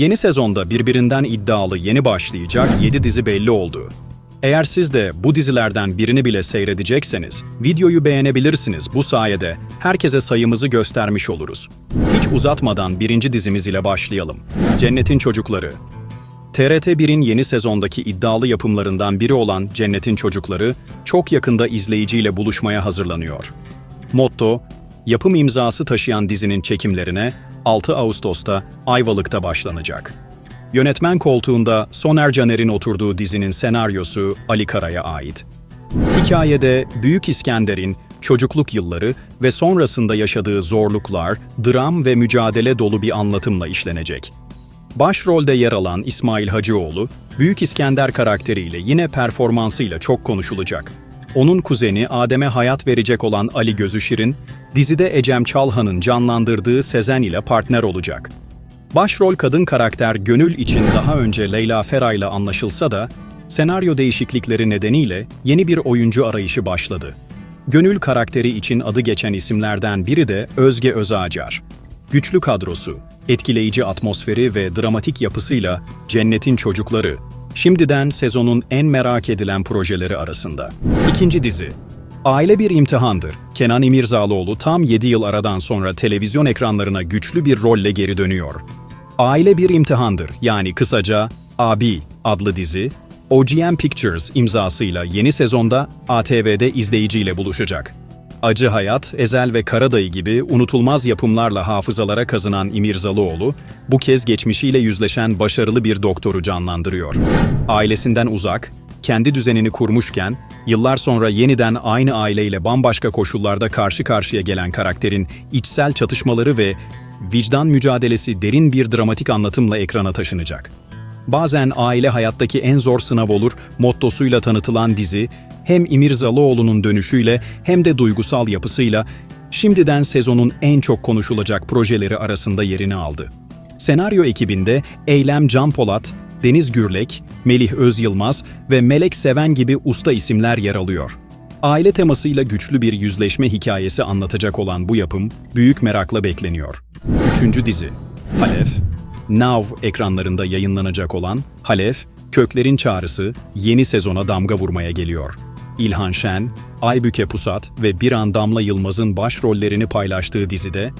Yeni sezonda birbirinden iddialı yeni başlayacak 7 dizi belli oldu. Eğer siz de bu dizilerden birini bile seyredecekseniz, videoyu beğenebilirsiniz. Bu sayede herkese sayımızı göstermiş oluruz. Hiç uzatmadan birinci dizimiz ile başlayalım. Cennetin Çocukları. TRT 1'in yeni sezondaki iddialı yapımlarından biri olan Cennetin Çocukları, çok yakında izleyiciyle buluşmaya hazırlanıyor. Motto, yapım imzası taşıyan dizinin çekimlerine 6 Ağustos'ta Ayvalık'ta başlanacak. Yönetmen koltuğunda Soner Caner'in oturduğu dizinin senaryosu Ali Kara'ya ait. Hikayede Büyük İskender'in çocukluk yılları ve sonrasında yaşadığı zorluklar, dram ve mücadele dolu bir anlatımla işlenecek. Başrolde yer alan İsmail Hacıoğlu, Büyük İskender karakteriyle yine performansıyla çok konuşulacak. Onun kuzeni Adem'e hayat verecek olan Ali Gözüşir'in, dizide Ecem Çalhan'ın canlandırdığı Sezen ile partner olacak. Başrol kadın karakter Gönül için daha önce Leyla Feray'la anlaşılsa da, senaryo değişiklikleri nedeniyle yeni bir oyuncu arayışı başladı. Gönül karakteri için adı geçen isimlerden biri de Özge Özacar. Güçlü kadrosu, etkileyici atmosferi ve dramatik yapısıyla Cennetin Çocukları, şimdiden sezonun en merak edilen projeleri arasında. İkinci dizi, Aile bir imtihandır. Kenan İmirzalıoğlu tam 7 yıl aradan sonra televizyon ekranlarına güçlü bir rolle geri dönüyor. Aile bir imtihandır yani kısaca Abi adlı dizi, OGM Pictures imzasıyla yeni sezonda ATV'de izleyiciyle buluşacak. Acı Hayat, Ezel ve Karadayı gibi unutulmaz yapımlarla hafızalara kazınan İmirzalıoğlu, bu kez geçmişiyle yüzleşen başarılı bir doktoru canlandırıyor. Ailesinden uzak, kendi düzenini kurmuşken, yıllar sonra yeniden aynı aileyle bambaşka koşullarda karşı karşıya gelen karakterin içsel çatışmaları ve vicdan mücadelesi derin bir dramatik anlatımla ekrana taşınacak. Bazen aile hayattaki en zor sınav olur mottosuyla tanıtılan dizi, hem İmirzalıoğlu'nun dönüşüyle hem de duygusal yapısıyla şimdiden sezonun en çok konuşulacak projeleri arasında yerini aldı. Senaryo ekibinde Eylem Can Polat, Deniz Gürlek, Melih Özyılmaz ve Melek Seven gibi usta isimler yer alıyor. Aile temasıyla güçlü bir yüzleşme hikayesi anlatacak olan bu yapım büyük merakla bekleniyor. Üçüncü dizi, Halef, Now ekranlarında yayınlanacak olan Halef, Köklerin Çağrısı yeni sezona damga vurmaya geliyor. İlhan Şen, Aybüke Pusat ve Biran Damla Yılmaz'ın başrollerini paylaştığı dizide,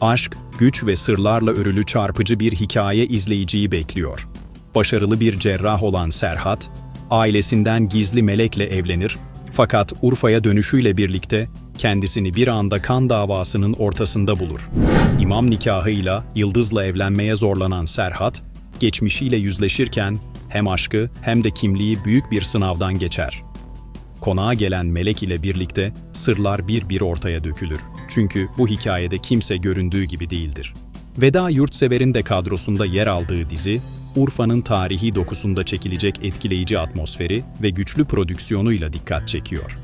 aşk, güç ve sırlarla örülü çarpıcı bir hikaye izleyiciyi bekliyor. Başarılı bir cerrah olan Serhat, ailesinden gizli melekle evlenir fakat Urfa'ya dönüşüyle birlikte kendisini bir anda kan davasının ortasında bulur. İmam nikahıyla Yıldız'la evlenmeye zorlanan Serhat, geçmişiyle yüzleşirken hem aşkı hem de kimliği büyük bir sınavdan geçer. Konağa gelen melek ile birlikte sırlar bir bir ortaya dökülür. Çünkü bu hikayede kimse göründüğü gibi değildir. Veda Yurtsever'in de kadrosunda yer aldığı dizi, Urfa'nın tarihi dokusunda çekilecek etkileyici atmosferi ve güçlü prodüksiyonuyla dikkat çekiyor.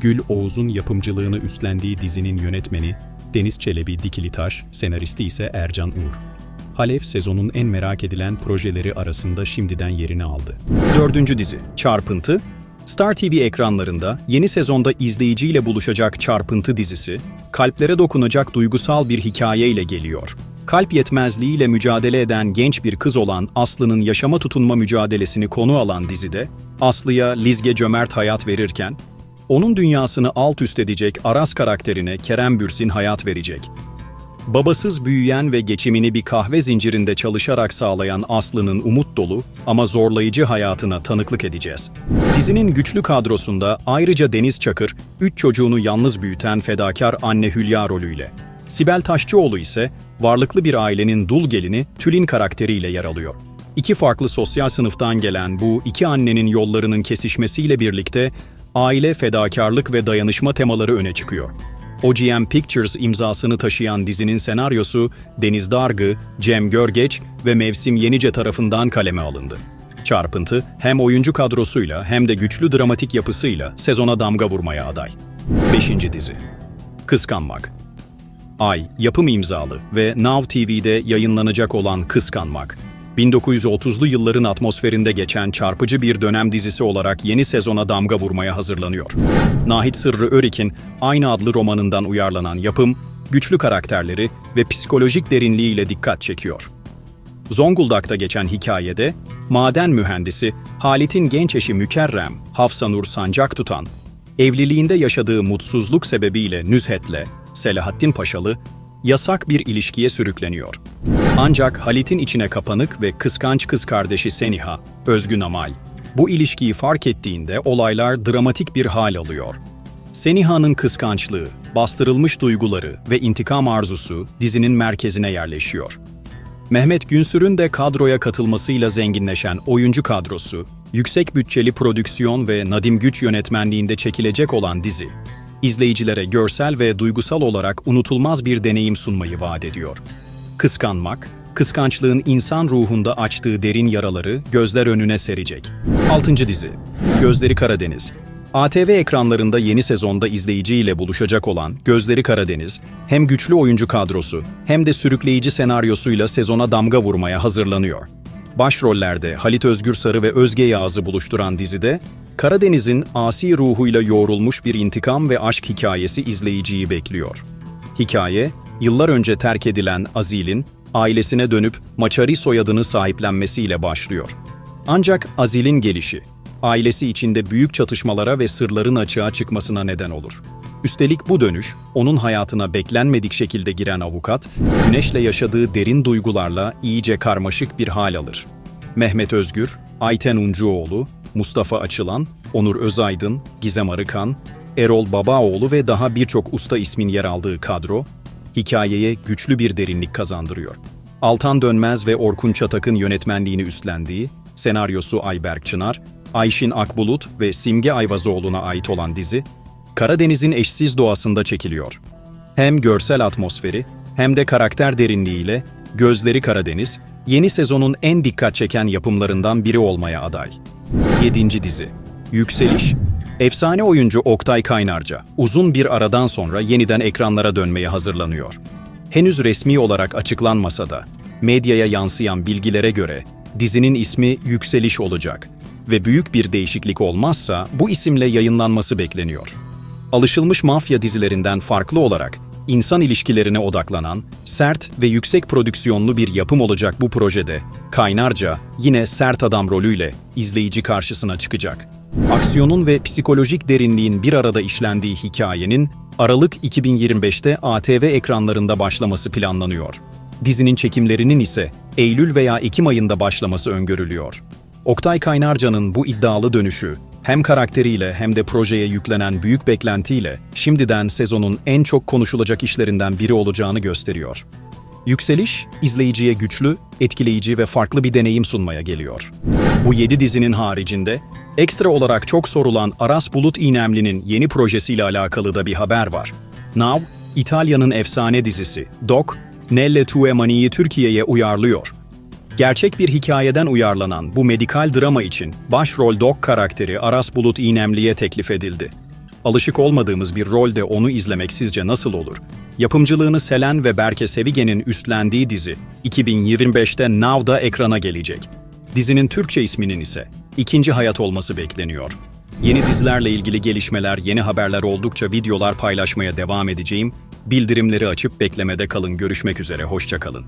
Gül Oğuz'un yapımcılığını üstlendiği dizinin yönetmeni Deniz Çelebi Dikilitaş, senaristi ise Ercan Uğur. Halef sezonun en merak edilen projeleri arasında şimdiden yerini aldı. Dördüncü dizi, Çarpıntı, Star TV ekranlarında yeni sezonda izleyiciyle buluşacak Çarpıntı dizisi, kalplere dokunacak duygusal bir hikayeyle geliyor. Kalp yetmezliğiyle mücadele eden genç bir kız olan Aslı'nın yaşama tutunma mücadelesini konu alan dizide, Aslı'ya Lizge Cömert hayat verirken, onun dünyasını alt üst edecek Aras karakterine Kerem Bürsin hayat verecek. Babasız büyüyen ve geçimini bir kahve zincirinde çalışarak sağlayan Aslı'nın umut dolu ama zorlayıcı hayatına tanıklık edeceğiz. Dizinin güçlü kadrosunda ayrıca Deniz Çakır, üç çocuğunu yalnız büyüten fedakar anne Hülya rolüyle. Sibel Taşçıoğlu ise varlıklı bir ailenin dul gelini Tülin karakteriyle yer alıyor. İki farklı sosyal sınıftan gelen bu iki annenin yollarının kesişmesiyle birlikte aile, fedakarlık ve dayanışma temaları öne çıkıyor. OGM Pictures imzasını taşıyan dizinin senaryosu Deniz Dargı, Cem Görgeç ve Mevsim Yenice tarafından kaleme alındı. Çarpıntı hem oyuncu kadrosuyla hem de güçlü dramatik yapısıyla sezona damga vurmaya aday. 5. dizi Kıskanmak Ay, yapım imzalı ve Now TV'de yayınlanacak olan Kıskanmak, 1930'lu yılların atmosferinde geçen çarpıcı bir dönem dizisi olarak yeni sezona damga vurmaya hazırlanıyor. Nahit Sırrı Örik'in aynı adlı romanından uyarlanan yapım, güçlü karakterleri ve psikolojik derinliğiyle dikkat çekiyor. Zonguldak'ta geçen hikayede maden mühendisi Halit'in genç eşi Mükerrem, Hafsanur Sancak tutan, evliliğinde yaşadığı mutsuzluk sebebiyle Nüzhet'le Selahattin Paşalı yasak bir ilişkiye sürükleniyor. Ancak Halit'in içine kapanık ve kıskanç kız kardeşi Seniha, Özgün Amal, bu ilişkiyi fark ettiğinde olaylar dramatik bir hal alıyor. Seniha'nın kıskançlığı, bastırılmış duyguları ve intikam arzusu dizinin merkezine yerleşiyor. Mehmet Günsür'ün de kadroya katılmasıyla zenginleşen oyuncu kadrosu, yüksek bütçeli prodüksiyon ve Nadim Güç yönetmenliğinde çekilecek olan dizi, izleyicilere görsel ve duygusal olarak unutulmaz bir deneyim sunmayı vaat ediyor. Kıskanmak, kıskançlığın insan ruhunda açtığı derin yaraları gözler önüne serecek. 6. dizi Gözleri Karadeniz ATV ekranlarında yeni sezonda izleyiciyle buluşacak olan Gözleri Karadeniz, hem güçlü oyuncu kadrosu hem de sürükleyici senaryosuyla sezona damga vurmaya hazırlanıyor. Başrollerde Halit Özgürsarı ve Özge Yağız'ı buluşturan dizide, Karadeniz'in asi ruhuyla yoğrulmuş bir intikam ve aşk hikayesi izleyiciyi bekliyor. Hikaye, yıllar önce terk edilen Azil'in ailesine dönüp Maçari soyadını sahiplenmesiyle başlıyor. Ancak Azil'in gelişi, ailesi içinde büyük çatışmalara ve sırların açığa çıkmasına neden olur. Üstelik bu dönüş, onun hayatına beklenmedik şekilde giren avukat, Güneş'le yaşadığı derin duygularla iyice karmaşık bir hal alır. Mehmet Özgür, Ayten Uncuoğlu, Mustafa Açılan, Onur Özaydın, Gizem Arıkan, Erol Babaoğlu ve daha birçok usta ismin yer aldığı kadro, hikayeye güçlü bir derinlik kazandırıyor. Altan Dönmez ve Orkun Çatak'ın yönetmenliğini üstlendiği, senaryosu Ayberk Çınar, Ayşin Akbulut ve Simge Ayvazoğlu'na ait olan dizi, Karadeniz'in eşsiz doğasında çekiliyor. Hem görsel atmosferi hem de karakter derinliğiyle Gözleri Karadeniz, yeni sezonun en dikkat çeken yapımlarından biri olmaya aday. 7. dizi Yükseliş Efsane oyuncu Oktay Kaynarca, uzun bir aradan sonra yeniden ekranlara dönmeye hazırlanıyor. Henüz resmi olarak açıklanmasa da, medyaya yansıyan bilgilere göre dizinin ismi Yükseliş olacak ve büyük bir değişiklik olmazsa bu isimle yayınlanması bekleniyor. Alışılmış mafya dizilerinden farklı olarak insan ilişkilerine odaklanan, sert ve yüksek prodüksiyonlu bir yapım olacak bu projede Kaynarca yine sert adam rolüyle izleyici karşısına çıkacak. Aksiyonun ve psikolojik derinliğin bir arada işlendiği hikayenin Aralık 2025'te ATV ekranlarında başlaması planlanıyor. Dizinin çekimlerinin ise Eylül veya Ekim ayında başlaması öngörülüyor. Oktay Kaynarca'nın bu iddialı dönüşü hem karakteriyle hem de projeye yüklenen büyük beklentiyle şimdiden sezonun en çok konuşulacak işlerinden biri olacağını gösteriyor. Yükseliş, izleyiciye güçlü, etkileyici ve farklı bir deneyim sunmaya geliyor. Bu 7 dizinin haricinde, ekstra olarak çok sorulan Aras Bulut İynemli'nin yeni projesiyle alakalı da bir haber var. Now, İtalya'nın efsane dizisi Doc, Nelle Tue Mani'yi Türkiye'ye uyarlıyor. Gerçek bir hikayeden uyarlanan bu medikal drama için başrol Doc karakteri Aras Bulut İynemli'ye teklif edildi. Alışık olmadığımız bir rolde onu izlemek sizce nasıl olur? Yapımcılığını Selen ve Berke Sevigen'in üstlendiği dizi 2025'te Now'da ekrana gelecek. Dizinin Türkçe isminin ise İkinci Hayat olması bekleniyor. Yeni dizilerle ilgili gelişmeler, yeni haberler oldukça videolar paylaşmaya devam edeceğim. Bildirimleri açıp beklemede kalın. Görüşmek üzere, hoşça kalın.